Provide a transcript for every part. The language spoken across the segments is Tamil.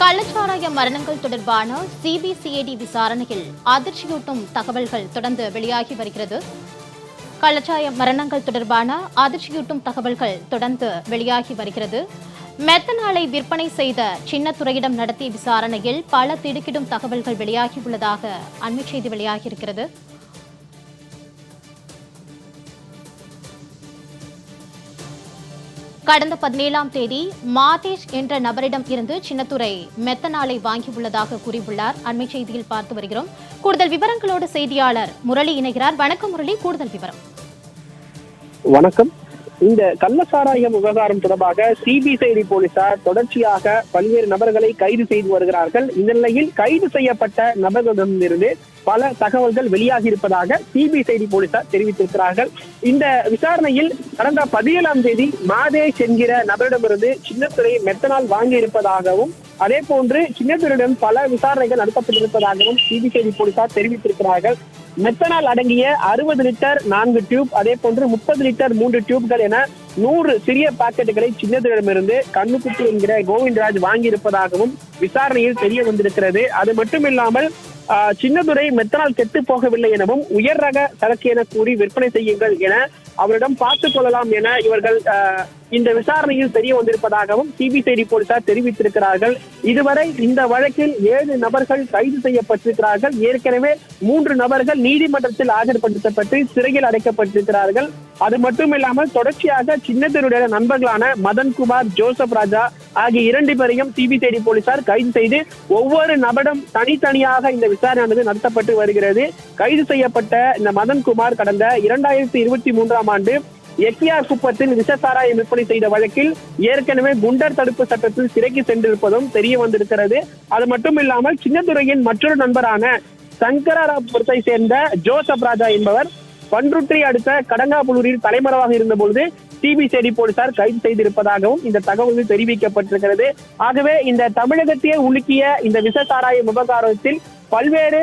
கள்ளச்சாராய மரணங்கள் தொடர்பான சிபிசிஐடி விசாரணையில் அதிர்ச்சியூட்டும் தகவல்கள் தொடர்ந்து வெளியாகி வருகிறது. கள்ளச்சாய மரணங்கள் தொடர்பான அதிர்ச்சியூட்டும் தகவல்கள் தொடர்ந்து வெளியாகி வருகிறது. மெத்தனாலை விற்பனை செய்த சின்னத்துறையிடம் நடத்திய விசாரணையில் பல திடுக்கிடும் தகவல்கள் வெளியாகியுள்ளதாக அண்மை செய்தி வெளியாகியிருக்கிறது. கடந்த பதினேழாம் தேதி மாதேஷ் என்ற நபரிடம் இருந்து சின்னத்துறை மெத்தனாலை வாங்கியுள்ளதாக கூறியுள்ளார். அண்மை செய்தியில் பார்த்து வருகிறோம். கூடுதல் விவரங்களோடு செய்தியாளர் முரளி இணைகிறார். வணக்கம் முரளி கூடுதல் விவரம். வணக்கம். இந்த கள்ளசாராயம் விவகாரம் தொடர்பாக சிபிசிஐடி போலீசார் தொடர்ச்சியாக பல்வேறு நபர்களை கைது செய்து வருகிறார்கள். இந்த நிலையில் கைது செய்யப்பட்ட நபர்களிடமிருந்து பல தகவல்கள் வெளியாகி இருப்பதாக சிபிசிஐடி போலீசார் தெரிவித்திருக்கிறார்கள். இந்த விசாரணையில் கடந்த பதினேழாம் தேதி மாதேஷ் என்கிற நபரிடமிருந்து சின்னத்துறை மெத்தனால் வாங்கி இருப்பதாகவும் அதே போன்று சின்னத்துறையிடம் பல விசாரணைகள் நடத்தப்பட்டிருப்பதாகவும் சிபிசிஐடி போலீசார் தெரிவித்திருக்கிறார்கள். மெத்தனால் அடங்கிய அறுபது லிட்டர் நான்கு டியூப் அதே போன்று முப்பது லிட்டர் மூன்று டியூப்கள் என நூறு சிறிய பாக்கெட்டுகளை சின்னத்திடமிருந்து கண்ணுக்குட்டி என்கிற கோவிந்தராஜ் வாங்கி இருப்பதாகவும் விசாரணையில் தெரிய வந்திருக்கிறது. அது மட்டுமில்லாமல் சின்னதுரை மெத்தனால் கெட்டு போகவில்லை எனவும் உயர் ரக சரக்கு என கூறி விற்பனை செய்யுங்கள் என அவரிடம் பார்த்துக் கொள்ளலாம் என இவர்கள் இந்த விசாரணையில் தெரிய வந்திருப்பதாகவும் சிபிசிஐடி போலீசார் தெரிவித்திருக்கிறார்கள். இதுவரை இந்த வழக்கில் ஏழு நபர்கள் கைது செய்யப்பட்டிருக்கிறார்கள். ஏற்கனவே மூன்று நபர்கள் நீதிமன்றத்தில் ஆஜர்படுத்தப்பட்டு சிறையில் அடைக்கப்பட்டிருக்கிறார்கள். அது மட்டுமில்லாமல் தொடர்ச்சியாக சின்னத்தினுடைய நண்பர்களான மதன்குமார் ஜோசப் ராஜா ஆகிய இரண்டு பேரையும் சிபிசிஐடி போலீசார் கைது செய்து ஒவ்வொரு நபரும் தனித்தனியாக இந்த விசாரணையானது நடத்தப்பட்டு வருகிறது. கைது செய்யப்பட்ட இந்த மதன்குமார் கடந்த இரண்டாயிரத்தி இருபத்தி மூன்றாம் ஆண்டு எக்கியார் குப்பத்தில் விஷசாராயம் விற்பனை செய்த வழக்கில் ஏற்கனவே குண்டர் தடுப்பு சட்டத்தில் சிறைக்கு சென்றிருப்பதும் தெரிய வந்திருக்கிறது. அது மட்டும் இல்லாமல் சின்னதுரையின் மற்றொரு நண்பரான சங்கராபுரத்தை சேர்ந்த ஜோசப் ராஜா என்பவர் பன்ருட்டி அடுத்த கடங்காபுலூரில் தலைமறைவாக இருந்த பொழுது சிபிசிஐடி போலீசார் கைது செய்திருப்பதாகவும் இந்த தகவல்கள் தெரிவிக்கப்பட்டிருக்கிறது. ஆகவே இந்த தமிழகத்தையே உலுக்கிய இந்த விஷசாராய விவகாரத்தில் பல்வேறு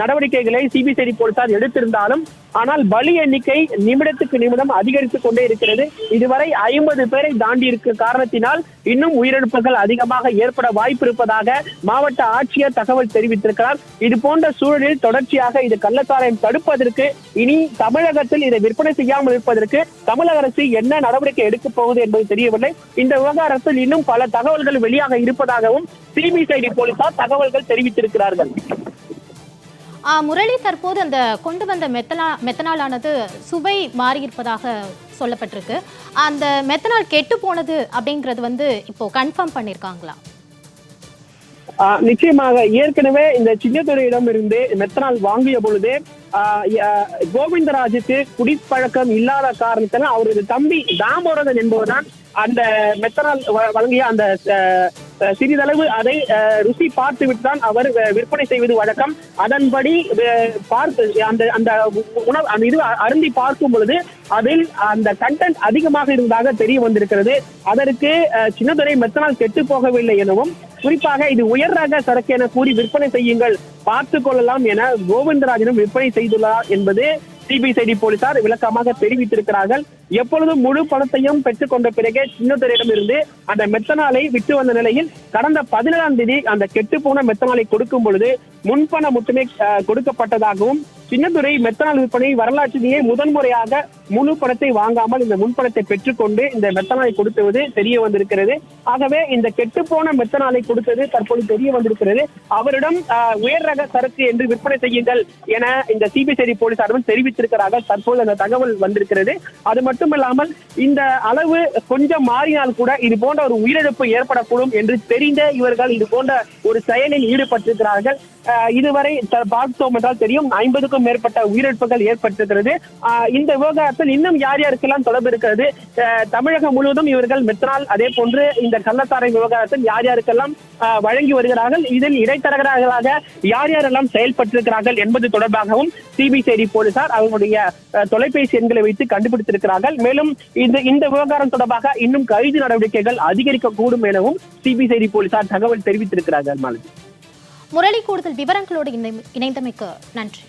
நடவடிக்கைகளை சிபிசிஐடி போலீசார் எடுத்திருந்தாலும் ஆனால் பலி எண்ணிக்கை நிமிடத்துக்கு நிமிடம் அதிகரித்துக் கொண்டே இருக்கிறது. இதுவரை ஐம்பது பேரை தாண்டி இருக்க காரணத்தினால் இன்னும் உயிரிழப்புகள் அதிகமாக ஏற்பட வாய்ப்பு இருப்பதாக மாவட்ட ஆட்சியர் தகவல் தெரிவித்திருக்கிறார். இது போன்ற சூழலில் தொடர்ச்சியாக இது கள்ளச்சாராயம் தடுப்பதற்கு இனி தமிழகத்தில் இதை விற்பனை செய்யாமல் இருப்பதற்கு தமிழக அரசு என்ன நடவடிக்கை எடுக்கப் போகுது என்பது தெரியவில்லை. இந்த விவகாரத்தில் இன்னும் பல தகவல்கள் வெளியாக இருப்பதாகவும் சிபிசிஐடி போலீசார் தகவல்கள் தெரிவித்திருக்கிறார்கள். முரளி தற்போது அந்த கொண்டு வந்த மெத்தனா மெத்தனாலானது சுவை மாறியிருப்பதாக சொல்லப்பட்டிருக்கு. அந்த மெத்தனால் கெட்டு போனது அப்படிங்கிறது வந்து இப்போ கன்ஃபார்ம் பண்ணியிருக்காங்களா? ஆஹ் நிச்சயமாக. ஏற்கனவே இந்த சின்னத்துறையிடம் இருந்து மெத்தனால் வாங்கிய பொழுது ஆஹ் கோவிந்தராஜுக்கு குடிப்பழக்கம் இல்லாத காரணத்தினால் அவரது தம்பி தாமோதரன் என்பவர்தான் அந்த மெத்தனால் வ- வழங்கிய அந்த அஹ், சிறிதளவு அதை ருசி பார்த்து விட்டுதான் அவர் விற்பனை செய்வது வழக்கம். அதன்படி பார்த்து அந்த அந்த உணவு அந்த இது அருந்தி பார்க்கும் பொழுது அதில் அந்த கண்டென்ட் அதிகமாக இருந்ததாக தெரிய வந்திருக்கிறது. அதற்கு அஹ், சின்னதுரை மெத்தனால் கெட்டு போகவில்லை எனவும் குறிப்பாக இது உயர் ரக சரக்கு என கூறி விற்பனை செய்யுங்கள். பார்த்துக் கொள்ளலாம் என கோவிந்தராஜனும் விற்பனை செய்துள்ளார் என்பது சிபிசிஐடி போலீசார் விளக்கமாக தெரிவித்திருக்கிறார்கள். எப்பொழுதும் முழு பணத்தையும் பெற்றுக்கொண்ட பிறகே சின்னத்துறையிடம் இருந்து அந்த மெத்தனாலை விட்டு வந்த நிலையில் கடந்த பதினேழாம் தேதி அந்த கெட்டுப்போன மெத்தனாலை கொடுக்கும் பொழுது முன்பணம் மட்டுமே கொடுக்கப்பட்டதாகவும் சின்னதுரை மெத்தனால் விற்பனை வரலாற்றிலேயே முதன்முறையாக முழு பணத்தை வாங்காமல் இந்த முன்பணத்தை பெற்றுக்கொண்டு இந்த மெத்தனாலை கொடுத்துவது தெரிய வந்திருக்கிறது. ஆகவே இந்த கெட்டுப்போன மெத்தனாலை கொடுத்தது தற்போது தெரிய வந்திருக்கிறது. அவரிடம் உயர் ரக சரக்கு என்று விற்பனை செய்யுங்கள் என இந்த சிபிசிஐடி போலீசாரும் தெரிவித்திருக்கிறார்கள் தற்போது அந்த தகவல் வந்திருக்கிறது. அது மட்டுமல்லாமல் இந்த அளவு கொஞ்சம் மாறினால் கூட இது போன்ற ஒரு உயிரிழப்பு ஏற்படக்கூடும் என்று தெரிந்த இவர்கள் இது போன்ற ஒரு செயலில் ஈடுபட்டிருக்கிறார்கள். ஆஹ், இதுவரை பார்த்தோம் என்றால் தெரியும் ஐம்பதுக்கும் மேற்பட்ட உயிரிழப்புகள் ஏற்பட்டிருக்கிறது. ஆஹ், இந்த விவகாரத்தில் இன்னும் யார் யாருக்கெல்லாம் தொடர்பு இருக்கிறது? தமிழகம் முழுவதும் இவர்கள் மெத்தனால் அதே போன்று இந்த கள்ளத்தாரை விவகாரத்தில் யார் யாருக்கெல்லாம் வழங்கி வருகிறார்கள்? இதில் இடைத்தரகர்களாக யார் யாரெல்லாம் செயல்பட்டிருக்கிறார்கள் என்பது தொடர்பாகவும் சிபிசிஐடி போலீசார் அவர்களுடைய தொலைபேசி எண்களை வைத்து கண்டுபிடித்திருக்கிறார்கள். மேலும் இந்த இந்த விவகாரம் தொடர்பாக இன்னும் கைது நடவடிக்கைகள் அதிகரிக்கக்கூடும் எனவும் சிபிசிஐடி போலீசார் தகவல் தெரிவித்திருக்கிறார்கள் மாலதி. முரளி கூடுதல் விவரங்களோடு இணைந்தமைக்கு நன்றி.